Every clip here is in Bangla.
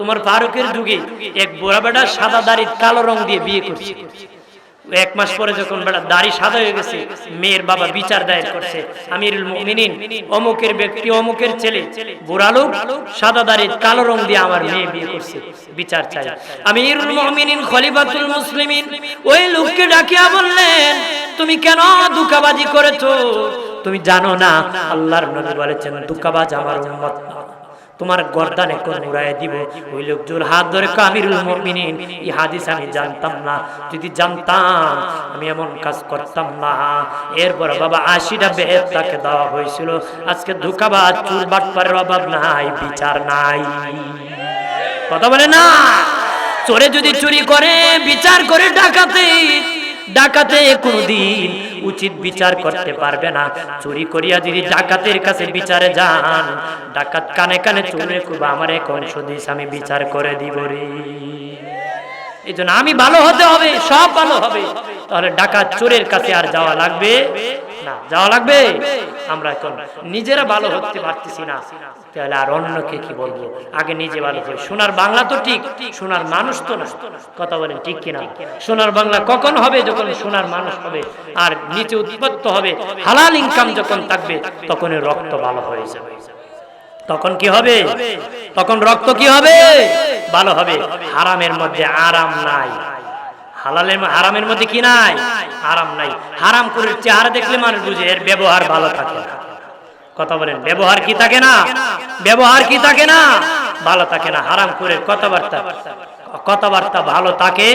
তোমার ফারুকের যুগে এক বুড়া বেটা সাদা দাড়ি কালো রং দিয়ে বিয়ে করছে। এক মাস পরে যখন বেটা দাড়ি সাদা হয়ে গেছে, মেয়ের বাবা বিচার দায়ের করছে। আমিরুল মুমিনিন, অমুকের ব্যক্তি, অমুকের ছেলে, বুড়া সাদা দাড়ি কালো রং দিয়ে আমার মেয়ে বিয়ে করছে। বিচার চাই। আমিরুল মুমিনিন, খলিফাতুল মুসলিমিন, ওই লোককে ডাকিয়া বললেন, তুমি কেন দুকাবাজি করেছ? তুমি জানো না, আল্লাহর নবী বলেছেন দুকাবাজ আমার উম্মত না। তোমার গর্দানে কোন উড়াই দিব। ওই লোক জোর হাত ধরে কামিরুল মুমিনিন, এই হাদিস আমি জানতাম না। যদি জানতাম, আমি এমন কাজ করতাম না। এরপর বাবা আশিটা বেদ তাকে দেওয়া হয়েছিল। আজকে ধোকাবাজ চুর বাটপারের অভাব নাই, বিচার নাই। কথা বলে না? চোরে যদি চুরি করে, বিচার করে ডাকাতে। ডাকাতে কোনদিন উচিত বিচার করতে পারবে না। চুরি করিয়া যদি ডাকাতের কাছে বিচারে যান, ডাকাত কানে কানে চুরে খুব আমার এক অংশ দিস আমি বিচার করে দিব রে। এই জন্য আমি ভালো হতে হবে, সব ভালো হবে। তাহলে ডাকাত চোরের কাছে আর যাওয়া লাগবে? না, যাওয়া লাগবে? আমরা এখন নিজেরা ভালো হতে পারতেছি না। তাহলে আর অন্যকে কি বলব? আগে নিজে ভালো হই। সোনার বাংলা তো ঠিক, সোনার মানুষ তো না। কথা বলেন ঠিক কিনা? সোনার বাংলা কখন হবে যখন সোনার মানুষ হবে? আর নিচে উৎপত্ত হবে, হালাল ইনকাম যখন থাকবে তখন রক্ত ভালো হয়ে যাবে। তখন কি হবে? তখন রক্ত কি হবে? ভালো হবে। হারামের মধ্যে আরাম নাই। হালালের হারামের মধ্যে কি নাই? হারাম নাই। হারাম করে চেহারা দেখলে মানুষ বুঝে এর ব্যবহার ভালো থাকে কথা বলেন, ব্যবহার কি থাকে না? ব্যবহার কি থাকে না? ভালো থাকে না। হারাম করে কথাবার্তা কথাবার্তা ভালো থাকে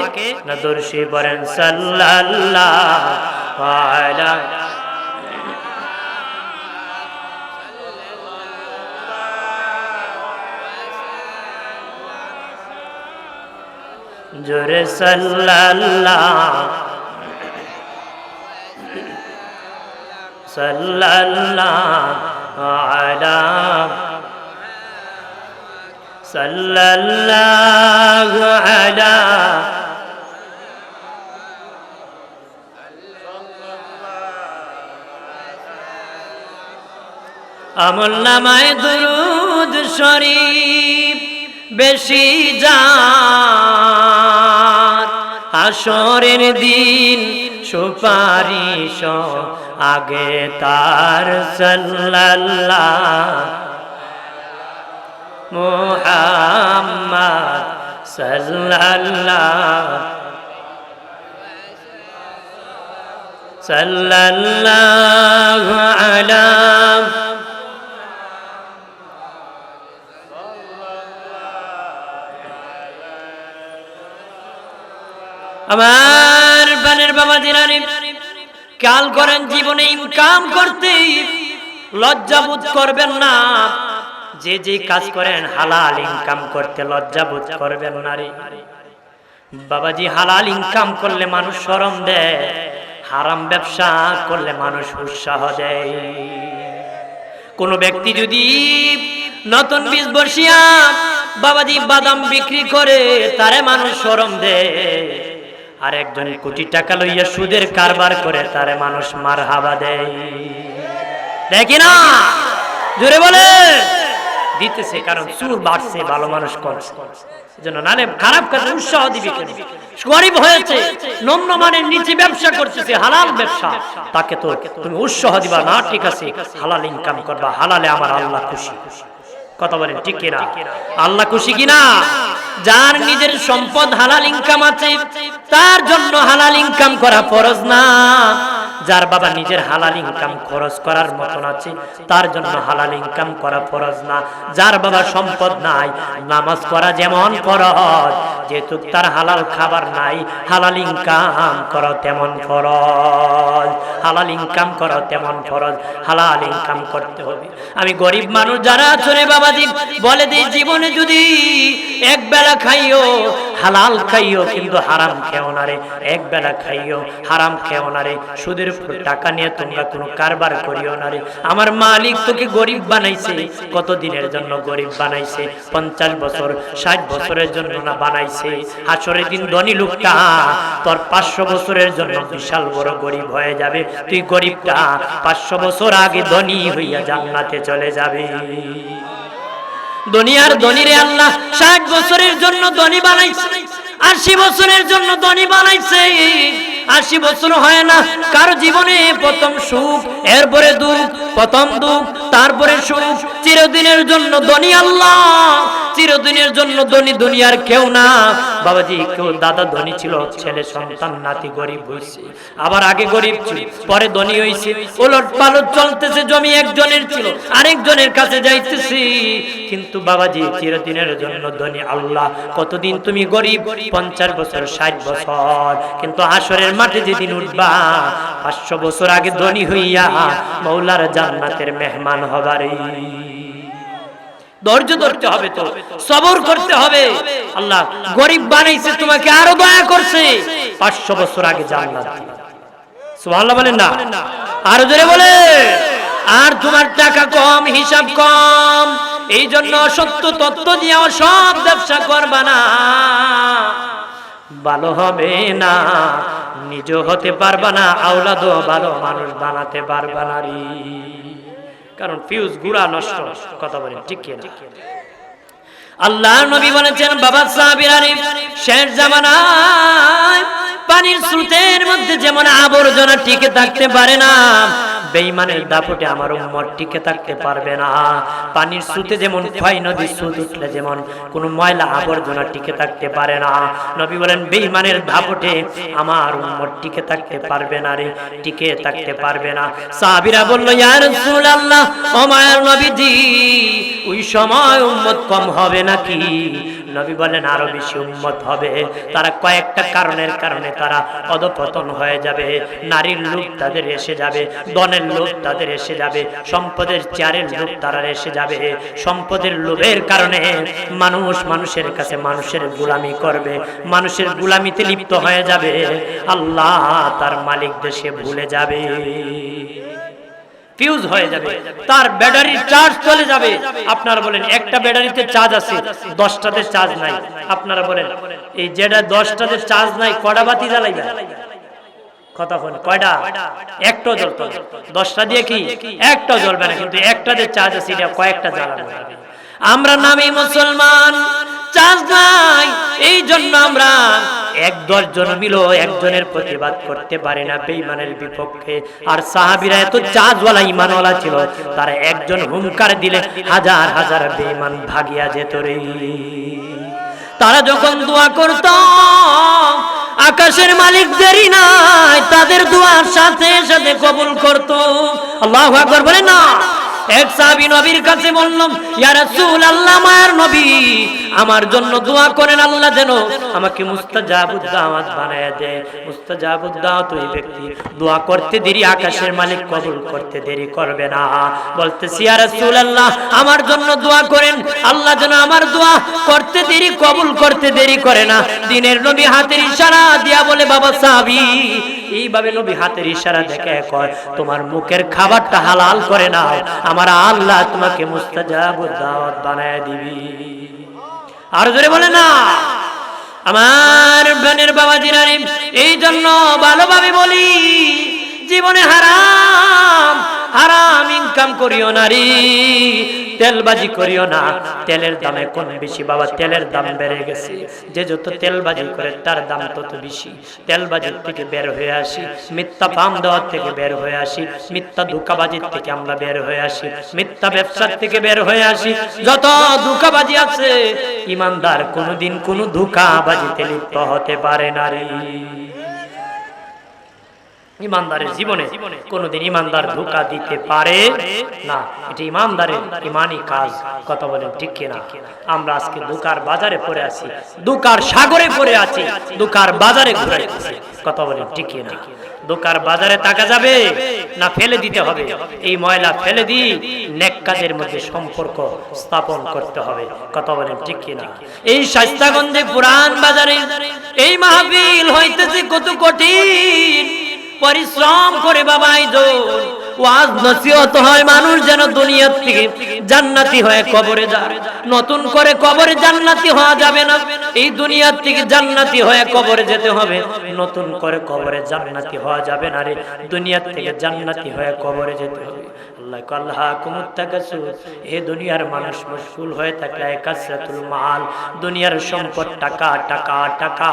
না? দর্শী বলেন সাল্লাল্লাহু জোরে সাল্লাল্লাহ। সাল্লাল্লাহ আলা সাল্লাল্লাহু আলা আমল নামায় দুরুদ শরীফ। বেশি যান আসরের দিন সুপারিশ আগে তার সাল্লাল্লাহ। মুহাম্মদ সাল্লাল্লাহ। সাল্লাল্লাহু আলা আমার বানের বাবা দিনানি কাল করেন জীবনে ইনকাম করতে। লজ্জাবোধ করবেন না। যে যে কাজ করেন, হালাল ইনকাম করতে লজ্জাবোধ করবেন না রে। বাবাজি, হালাল ইনকাম করলে মানুষ শরম দেয়, হারাম ব্যবসা করলে মানুষ উৎসাহ দেয়। কোন ব্যক্তি যদি নতুন বীজ বর্ষিয়া বাবাজি বাদাম বিক্রি করে, তারে মানুষ শরম দেয়। আর একজন কোটি টাকা লইয়া সুদের কারবার করে তারে মানুষ মার হাবা দেয় না? জোরে বলে। দিতেছে, কারণ চুর বাড়ছে, ভালো মানুষ করছে হয়েছে মানের নিচে ব্যবসা হালাল ব্যবসা। তাকে তুমি উৎসাহ দিবা, না, ঠিক আছে ইনকাম করবা, হালালে আমার আল্লাহ খুশি। কথা বলেন, ঠিক আল্লাহ খুশি কিনা? যার নিজের সম্পদ হালাল ইনকাম আছে তার জন্য হালাল ইনকাম করা ফরজ না। যার বাবা নিজের হালাল ইনকাম খরচ করার মতন আছে, তার জন্য হালাল ইনকাম করা ফরজ না। যার বাবা সম্পদ নাই, নামাজ পড়া যেমন ফরজ, যেহেতু তার হালাল খাবার নাই, হালাল ইনকাম করা তেমন ফরজ। হালাল ইনকাম করা তেমন ফরজ, হালাল ইনকাম করতে হবে। আমি গরিব মানুষ যারা আছে বাবাজি, বলে দিই, জীবনে যদি এক বেলা খাইও হালাল খাইও, কিন্তু হারাম খেও না রে। এক বেলা খাইও, হারাম খেও না রে। সুদের উপর টাকা নিয়ে তোমরা কোনো কারবার করিও না রে। আমার মালিক তোকে গরিব বানাইছে কত দিনের জন্য গরিব বানাইছে? পঞ্চাশ বছর, ষাট বছরের জন্য না বানাইছে? হাসরের দিন ধনী লোকটা, তোর পাঁচশো বছরের জন্য বিশাল বড় গরিব হয়ে যাবে। তুই গরিবটা পাঁচশো বছর আগে ধনী হইয়া জান্নাতে চলে যাবে। দুনিয়ার ধনীরে আল্লাহ ষাট বছরের জন্য ধনী বানাইছে আশি বছরের জন্য ধনী বানাইছে। আশি বছর হয় না। কারও জীবনে প্রথম সুখ, এরপরে দুঃখ, প্রথম দুঃখ, তারপরে সুখ। চিরদিনের জন্য ধনী আল্লাহ, চিরদিনের জন্য ধনী দুনিয়ার কেউ না। বাবাজি, কেউ দাদা ধনী ছিল, ছেলে সন্তান, নাতি গরিব হয়েছে আবার আগে গরিব ছিল, পরে ধনী হয়েছে ওলট পালট চলতেছে, জমি একজনের ছিল, আরেকজনের কাছে যাইতেছি। কিন্তু বাবাজি, চিরদিনের জন্য ধনী আল্লাহ। কতদিন তুমি গরিব? পঞ্চাশ বছর, ষাট বছর। কিন্তু আসরের মাঠে যেদিন উঠবা, পাঁচশো বছর আগে ধনী হইয়া মৌলার জান্নাতের মেহমান হবারই ধৈর্য ধরতে হবে তো, সবর করতে হবে। আল্লাহ গরিব বানাইছে, তোমাকে আরও দয়া করছে। পাঁচশো বছর আগে জান্নাত সুবহানাল্লাহ বলেন না? আরও জোরে বলে আর তোমার টাকা কম, হিসাব কম। এই জন্য সত্য তত্ত্ব দিয়ে সব ব্যবসা করবা না। ভালো হবে না। নিজ হতে পারবা না, আওলাদও ভালো, মানুষ বানাতে পারবা না রে। কারণ ফিউজ গুড়া নষ্ট, কথা বলেন, ঠিক কি না আল্লাহ নবী বলেছেন, বাবা সাহাবীর আরিফ শেষ জামানায় পানির স্রোতের মধ্যে যেমন আবর্জনা টিকে থাকতে পারে না বেঈমানের দাপটে আমার উম্মত টিকে থাকতে পারবে না। পানির স্রোতে যেমন ক্ষয়, নদীর স্রোত উঠলে যেমন কোনো ময়লা আবর্জনা টিকে থাকতে পারে না। নবী বলেন, বেঈমানের দাপটে আমার উম্মত টিকে থাকতে পারবে না রে, টিকে থাকতে পারবে না। সাহাবীরা বলল, ইয়া রাসূলুল্লাহ, ও মায়ের নবীজি, ওই সময় উম্মত কম হবে নাকি? নবী বলেন, আরও বেশি উম্মত হবে। তারা কয়েকটা কারণের কারণে তারা অধপতন হয়ে যাবে, নারীর লোভ তাদের এসে যাবে দনের লোভ তাদের এসে যাবে। সম্পদের চেয়ারের লোভ তারা এসে যাবে। সম্পদের লোভের কারণে মানুষ মানুষের কাছে মানুষের গুলামি করবে। মানুষের গুলামিতে লিপ্ত হয়ে যাবে। আল্লাহ তার মালিক দেশে ভুলে যাবে। ফিউজ হয়ে যাবে। তার ব্যাটারির চার্জ চলে যাবে। আপনারা বলেন, একটা ব্যাটারিতে চার্জ আছে, দশটাতে চার্জ নাই। আপনারা বলেন, এই যেটা দশটাতে চার্জ নাই, কটা বাতি আমরা নামে মুসলমান, চার্জ নাই এই জন্য আমরা এক দশ জন একজনের প্রতিবাদ করতে পারে না বেঈমানের বিপক্ষে। আর সাহাবীরা এত চাঁদওয়ালা ইমানওয়ালা ছিল, তারা একজন হুঙ্কার দিলে হাজার হাজার বেইমান ভাগিয়া যেত রে। তারা যখন দোয়া করত আকাশের মালিক দেরি নাই, তাদের দুয়ার সাথে সাথে কবুল করতো। আল্লাহ আকবর বলে না। এক সাহাবী নবীর কাছে বললাম, ইয়া রাসূল আল্লাহ মায়ের নবী আমার জন্য দোয়া করেন আল্লাহ যেন আমাকে মুস্তাজাবুদ দাওয়াত বানায় দে মুস্তাজাবুদ দাওয়াত ওই ব্যক্তি দোয়া করতে দেরি, আকাশের মালিক কবুল করতে দেরি করবে না। বলতেছি, ইয়া রাসূল আল্লাহ আমার জন্য দোয়া করেন। আল্লাহ যেন আমার দোয়া করতে দেরি, কবুল করতে দেরি করে না। দিনের নবী হাতের ইশারা দিয়া বলে, বাবা সাহাবী এইভাবে নবী হাতের ইশারা দেখে কয়, তোমার মুখের খাবারটা হালাল করে নাও। আমার আল্লাহ তোমাকে মুস্তাজাবুদ দাওয়াত বানায় দিবি। আর জোরে বলে না। আমার বোনের বাবা জিরানি এই জন্য ভালোভাবে বলি জীবনে হারাম হারাম ইনকাম করিও নারী, তেলবাজি করিও না। তেলের দামে কোন বেশি, বাবা, তেলের দাম বেড়ে গেছে। যে যত তেলবাজি করে, তার দাম তত বেশি। তেলবাজির থেকে বের হয়ে আসি, মিথ্যা পাম দেওয়ার থেকে বের হয়ে আসি, মিথ্যা ধোকাবাজির থেকে আমরা বের হয়ে আসি, মিথ্যা ব্যবসার থেকে বের হয়ে আসি। যত ধোকাবাজি আছে, ইমানদার কোনোদিন কোনো ধোকাবাজিতে লিপ্ত হতে পারে না ইমানদারের জীবনে কোনোদিন ইমানদার ধোকা দিতে পারে না। এটি ইমানদারের ইমানি কাজ। কথা বলেন ঠিক কিনা? আমরা আজকে দুকার বাজারে পড়ে আছি, দুকার সাগরে পড়ে আছি, দুকার বাজারে ঘুরাইতেছি কথা বলেন ঠিক কিনা? দোকার বাজারে টাকা যাবে না ফেলে দিতে হবে? এই ময়লা ফেলে দি নেক কাজের মধ্যে সম্পর্ক স্থাপন করতে হবে। কথা বলেন ঠিক কিনা? এই শাস্তাগঞ্জে পুরান বাজারে এই মাহফিল হইতেছে কত কঠিন। পরিশ্রম করে বাবা ওয়াজ নসিহত হয়, মানুষ যেন দুনিয়ার থেকে জান্নাতি হয়ে কবরে যায়। নতুন করে কবরে জান্নাতি হওয়া যাবে না। এই দুনিয়ার থেকে জান্নাতি হয়ে কবরে যেতে হবে। নতুন করে কবরে জান্নাতি হওয়া যাবে না রে। দুনিয়ার থেকে জান্নাতি হয়ে কবরে যেতে হবে। আল্লাহ কুমুত্তাকাসুর এ দুনিয়ার মানুষ হয়ে কাসরাতুল মাল দুনিয়ার সম্পদ টাকা টাকা টাকা।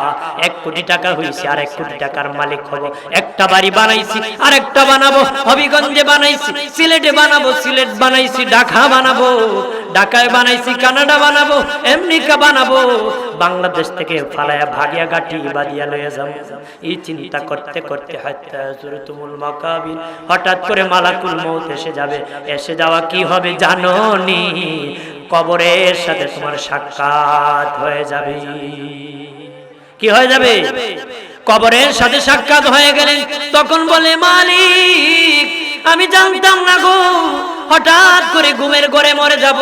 এক কোটি টাকা আর এক কোটি টাকার মালিক হব। একটা বাড়ি বানাইছি আর একটা বানাবো। হবিগঞ্জে বানাইছি, সিলেটে বানাবো, সিলেট বানাইছি, ঢাকা বানাবো। ঢাকায় বানাইছি, কানাডা বানাবো, আমেরিকা বানাবো। বাংলাদেশ থেকে ফালায়া ভাগিয়া গাঠি বাদিয়া লয়ে যাব। এই চিন্তা করতে করতে হঠাৎ করে মালাকুল মউত এসে যাবে। এসে যাওয়া কি হবে জানো নি? কবরের সাথে তোমার সাক্ষাৎ হয়ে যাবে। কি হয়ে যাবে? কবরের সাথে সাক্ষাৎ হয়ে গেলেন। তখন বলে, মালিক, আমি জানতাম না গো। হঠাৎ করে ঘুমের ঘরে মরে যাব।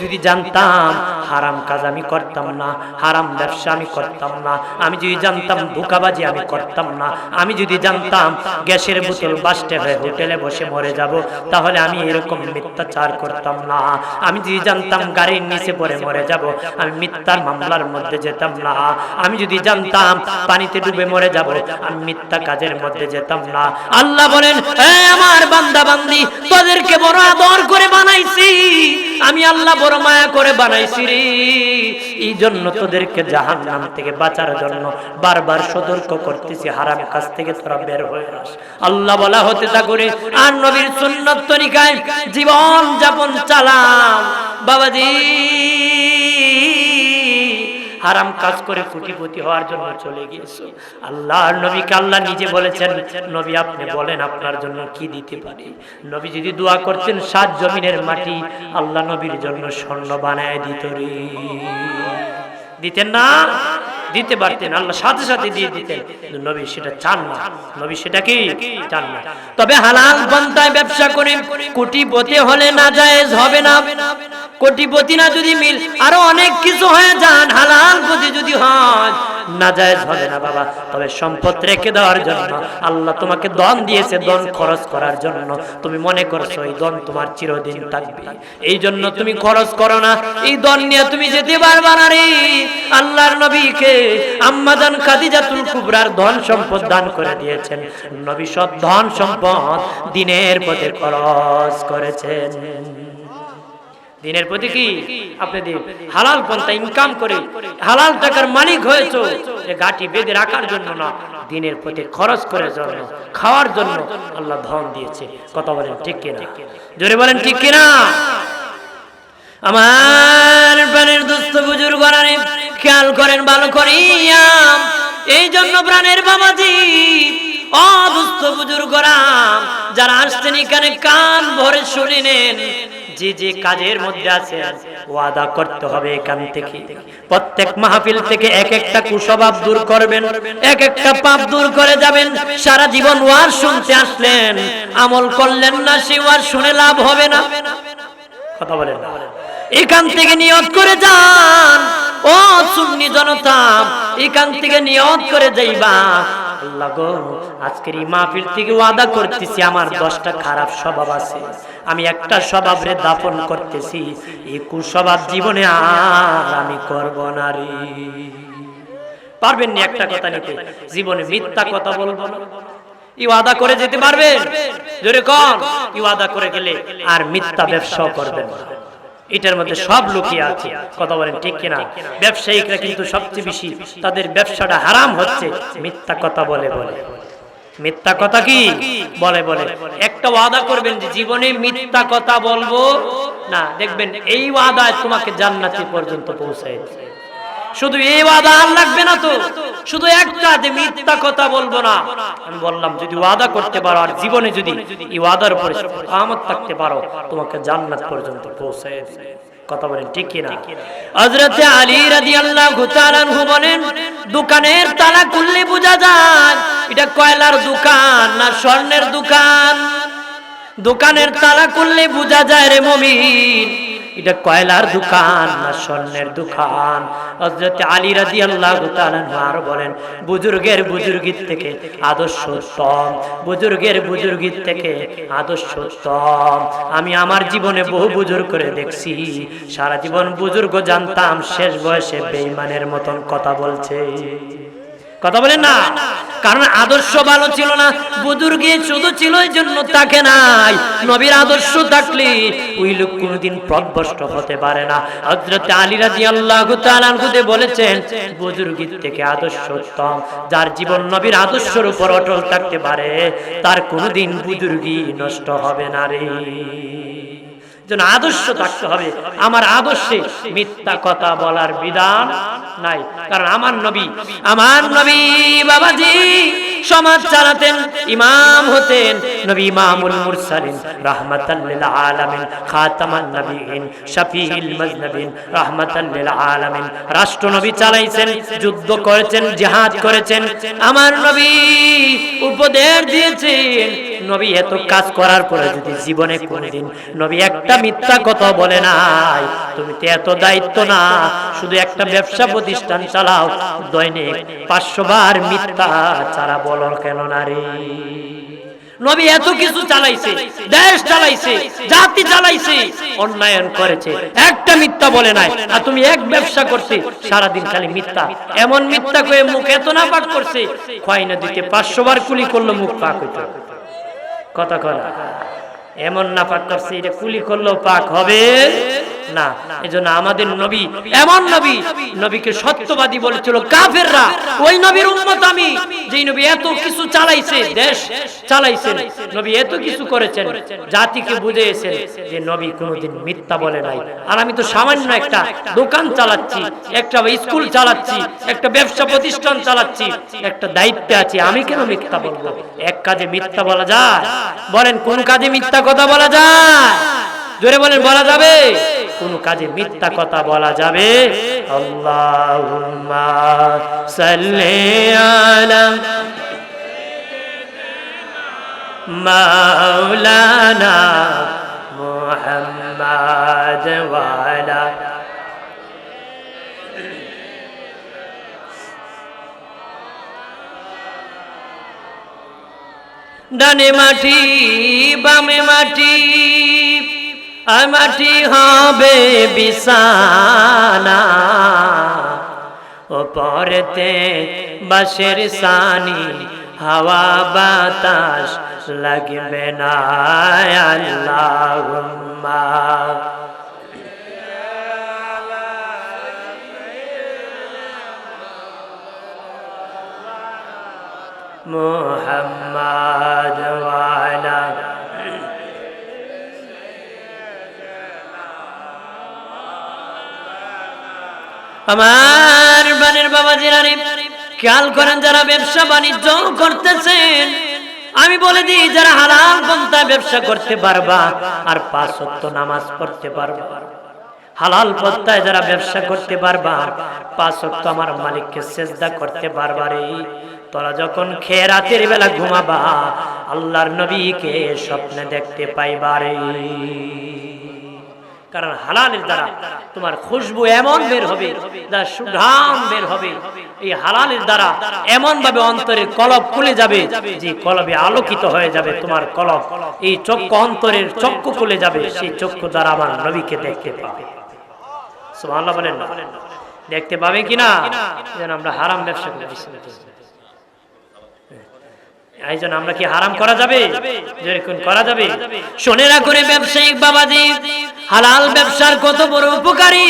যদি জানতাম হারাম কাজ আমি করতাম না, হারাম ব্যবসা আমি করতাম না, আমি যদি জানতাম ধোকাবাজি আমি করতাম না, আমি যদি জানতাম গ্যাসের বোতল বাস্টে হয়ে হোটেলে বসে মরে যাব, তাহলে আমি এরকম মিথ্যাচার করতাম না। আমি যদি জানতাম গাড়ির নিচে পড়ে মরে যাব, আমি মিথ্যার মামলার মধ্যে যেতাম না। আমি যদি জানতাম পানিতে ডুবে মরে যাব, আমি মিথ্যা কাজের মধ্যে যেতাম না। আল্লাহ বলেন, "এ আমার বান্দা বান্দি তোদেরকে বড় আদর করে বানাইছি। আমি আল্লাহ বড় মায়া করে বানাইছি রে। এই জন্য তোদেরকে জাহান নাম থেকে বাঁচার জন্য বারবার সতর্ক করতেছি, হারাম কাজ থেকে তোরা বের হয়ে আস। আল্লাহ বলা হতে তা করে আর নবীর সুন্নত তরিকায় জীবন যাপন চালাম বাবাজি! হারাম কাজ করে কোটিপতি হওয়ার জন্য চলে গিয়েছো। আল্লাহর নবীকে আল্লাহ নিজে বলেছেন, নবী, আপনি বলেন আপনার জন্য কি দিতে পারি? নবী যদি দোয়া করতেন, সাত জমিনের মাটি আল্লাহ নবীর জন্য স্বর্ণ বানায় দিত রে। দিতেন না? দিতে পারতেন, আল্লাহ সাথে সাথে দিয়ে দিতেন। নবী সেটা চান না। নবী সেটা কি চান না। তবে হালাল পন্থায় ব্যবসা করে কোটিপতি হলে না জায়েজ হবে না। কোটিপতি না যদি মিল, আরও অনেক কিছু হয় জান হালাল পতি যদি হয় না জায়েজ হবে না বাবা। তবে সম্পদ রেখে দেওয়ার জন্য আল্লাহ তোমাকে দন দিয়েছে দন খরচ করার জন্য। তুমি মনে করছ এই দন তোমার চিরদিন থাকবে। এই জন্য তুমি খরচ করো না। এই দন নিয়ে তুমি যেতে পারবা না রে। আল্লাহর নবীকে আম্মাজান খাদিজাতুল কুবরার ধন সম্পদ দান করে দিয়েছেন। নবী সব ধন সম্পদ দিনের পথে খরচ করেছেন। দিনের প্রতি কি আপনি দিন হালাল পন্থা ইনকাম করে হালাল টাকার মালিক হয়েছে যে গাটি বেঁধে রাখার জন্য না, দিনের প্রতি খরচ করে জন্য, খাওয়ার জন্য আল্লাহ ধন দিয়েছে। কথা বলেন ঠিক কিনা? জোরে বলেন ঠিক কিনা? আমার প্রাণের দুস্থ বুজুর্গ খেয়াল করেন, ভালো করিয়া। এই জন্য প্রাণের বাবাজি, অদুস্থ বুজুর্গরাম যারা আসছেন এখানে কান ভরে শুনে নেন যে যে কাজের মধ্যে আছে, ওয়াদা করতে হবে এখান থেকে। প্রত্যেক মাহফিল থেকে এক একটা কুস্বভাব দূর করবেন, এক একটা পাপ দূর করে যাবেন, সারা জীবন ওয়ার শুনতে আসলেন, আমল করলেন না, সে ওয়ার শুনে লাভ হবে না। কথা বলেন এখান থেকে নিয়ত করে যান। ও সুন্নি জনতা, এখান থেকে নিয়ত করে যাইবা। আল্লাহ আজকের এই মাহফিল থেকে ওয়াদা করতেছি, আমার দশটা খারাপ স্বভাব আছে। আমি একটা দাপন করতেছি জীবনে আর আমি করব না রে। পারবেন একটা কথা নিতে? জীবনে মিথ্যা কথা বলব না। ই ওয়াদা করে যেতে পারবেন? জোরে কম ই ওয়াদা করে গেলে আর মিথ্যা ব্যবসাও করবেন না। এটার মধ্যে সব লুকিয়ে আছে। কথা বলেন ঠিক কিনা? ব্যবসায়িকরা কিন্তু সবচেয়ে বেশি তাদের ব্যবসাটা হারাম হচ্ছে। মিথ্যা কথা বলে বলে। মিথ্যা কথা কি? বলে বলে। একটা ওয়াদা করবেন যে জীবনে মিথ্যা কথা বলব। না দেখবেন এই ওয়াদায় তোমাকে জান্নাতি পর্যন্ত পৌঁছায় শুধু এই ওয়াদা আর লাগবে না তো। শুধু একটা যে মিথ্যা কথা বলব না। আমি বললাম, যদি ওয়াদা করতে পারো আর জীবনে যদি এই ওয়াদার উপরে আমত থাকতে পারো, তোমাকে জান্নাত পর্যন্ত বলেন, দোকানের তালা খুললে বোঝা যায়, এটা কয়লার দোকান না স্বর্ণের দোকান? দোকানের তালা খুললে বোঝা যায় রে মমিন এটা কয়লার দোকান না স্বর্ণের দোকান? হযরত আলী রাদিয়াল্লাহু তাআলা আর বলেন, বুজুর্গের বুজুর্গির থেকে আদর্শ উত্তম বুজুর্গের বুজুর্গির থেকে আদর্শ উত্তম আমি আমার জীবনে বহু বুজুর্গ করে দেখছি। সারা জীবন বুজুর্গ জানতাম, শেষ বয়সে বেঈমানের মতন কথা বলছে। কথা বলেন না? কারণ আদর্শ ভালো ছিল না, বুজুর্গে শুধু ছিল এই জন্য তাকে নাই। নবীর আদর্শ থাকলে ওই লোক কোনোদিন পথভ্রষ্ট হতে পারে না। হযরত আলী রাদিয়াল্লাহু তাআলা আনহুতে বলেছেন, বুজুর্গের থেকে আদর্শ উত্তম, যার জীবন নবীর আদর্শের উপর অটল থাকতে পারে, তার কোনোদিন বুজুর্গি নষ্ট হবে না রে। যেন আদর্শ থাকতে হবে। আমার আদর্শে মিথ্যা কথা বলার বিধান নাই। কারণ আমার নবী আমার নবী বাবাজি সমাজ চালাতেন, ইমাম হতেন, নবী ইমামুল মুরসালিন, রাহমাতাল লিল আলামিন, খাতামান নবীন শাফিউল মুজনবিন, রাহমাতাল লিল আলামিন। রাষ্ট্র নবী চালাইছেন, যুদ্ধ করেছেন, জিহাদ করেছেন। আমার নবী উপদেশ দিয়েছেন নবী এত কাজ করার পরে যদি জীবনে কোনদিন নবী একটা মিথ্যা কথা বলে নাই, তুমি তো এত দায়িত্ব না, শুধু একটা ব্যবসা প্রতিষ্ঠান চালাও, দৈনিক পাঁচশো বার মিথ্যা ছাড়া বলো কেন না রে? নবী এত কিছু চালাইছে, দেশ চালাইছে, জাতি চালাইছে, অন্যায়ন করেছে, একটা মিথ্যা বলে নাই, আর তুমি এক ব্যবসা করছে সারাদিন খালি মিথ্যা, এমন মিথ্যা কয়ে মুখ এত না পাক করছে দিতে পাঁচশো বার কুলি করল, মুখ পাক হইতো কথা করা এমন না পাক করছে এটা কুলি করলেও পাক হবে। না, এজন্য আমাদের নবী, এমন নবী, নবীকে সত্যবাদী বলেছিল কাফেররা। ওই নবীর উম্মত আমি, যেই নবী এত কিছু চালাইছে, দেশ চালাইছেন, নবী এত কিছু করেছেন, জাতিকে বুঝিয়েছেন যে নবী কোনোদিন মিথ্যা বলে নাই। আর আমি তো সামান্য একটা দোকান চালাচ্ছি, একটা স্কুল চালাচ্ছি, একটা ব্যবসা প্রতিষ্ঠান চালাচ্ছি, একটা দায়িত্বে আছি, আমি কেন মিথ্যা বলব? এক কাজে মিথ্যা বলা যায়। বলেন, কোন কাজে মিথ্যা কথা বলা যায়? জোরে বলেন বলা যাবে? কোন কাজে মিথ্যা কথা বলা যাবে? ডানে মাটি বামে মাটি আমাটি হবে বিছানা ও পরেতে বাসের সানি হাওয়া বাতাস লাগবে না মোহাম্মদ ওয়ালা আমার বানের বাবা জিরানি খেয়াল করেন যারা ব্যবসা বাণিজ্য করতেছেন, আমি বলে দিই, যারা হালাল পন্থায় ব্যবসা করতে পারবা আর পাঁচ সত্য নামাজ পড়তে পারবা। হালাল পন্থায় যারা ব্যবসা করতে পারবা পাঁচ আমার মালিককে চেষ্টা করতে পারবা তোরা যখন খেয়ে রাতের বেলা ঘুমাবা, আল্লাহর নবীকে স্বপ্নে দেখতে পাইবারে কারণ হালালের দ্বারা তোমার খুশবু এমন বের হবে, যা সুঘ্রাম বের হবে। এই হালালের দ্বারা এমন ভাবে অন্তরের কলব খুলে যাবে, যে কলবে আলোকিত হয়ে যাবে তোমার কলব। এই চক্ষু অন্তরের চক্ষু খুলে যাবে, সেই চক্ষু দ্বারা আমার নবীকে দেখতে পাবে। সুবহানাল্লাহ বলেন না। দেখতে পাবে কিনা? যেন আমরা হারাম ব্যবসা করে আমরা কি হারাম করা যাবে? যেরকম করা যাবে। করে ব্যবসায়িক বাবাজি, হালাল ব্যবসার কত বড় উপকারী।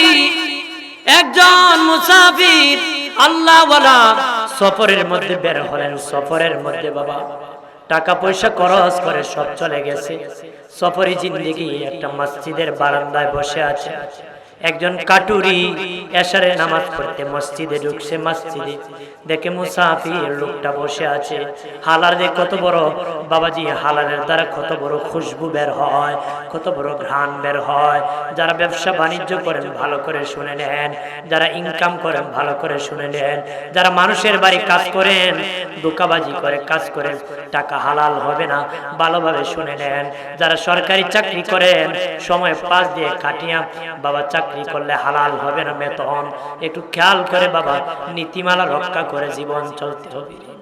একজন মুসাফির আল্লাহ সফরের মধ্যে বের হলেন। সফরের মধ্যে বাবা, টাকা পয়সা খরচ করে সব চলে গেছে। সফরি জিন্দিগি একটা মসজিদের বারান্দায় বসে আছে। একজন কাটুরি এশারে নামাজ পড়তে মসজিদে ঢুকছে মসজিদে। দেখে মুসাফির লোকটা বসে আছে। হালার দিয়ে কত বড়, বাবাজি হালালের দ্বারা কত বড় খুশবু বের হয়, কত বড় ঘ্রাণ বের হয়। যারা ব্যবসা বাণিজ্য করেন, ভালো করে শুনে নেন। যারা ইনকাম করেন, ভালো করে শুনে নেন। যারা মানুষের বাড়ি কাজ করেন দোকাবাজি করে কাজ করেন, টাকা হালাল হবে না, ভালোভাবে শুনে নেন। যারা সরকারি চাকরি করেন, সময় পাস দিয়ে কাটিয়া বাবা চাকরি করলে হালাল হবে না বেতন? একটু খেয়াল করে বাবা, নীতিমালা রক্ষা করে জীবন চলতে হবে।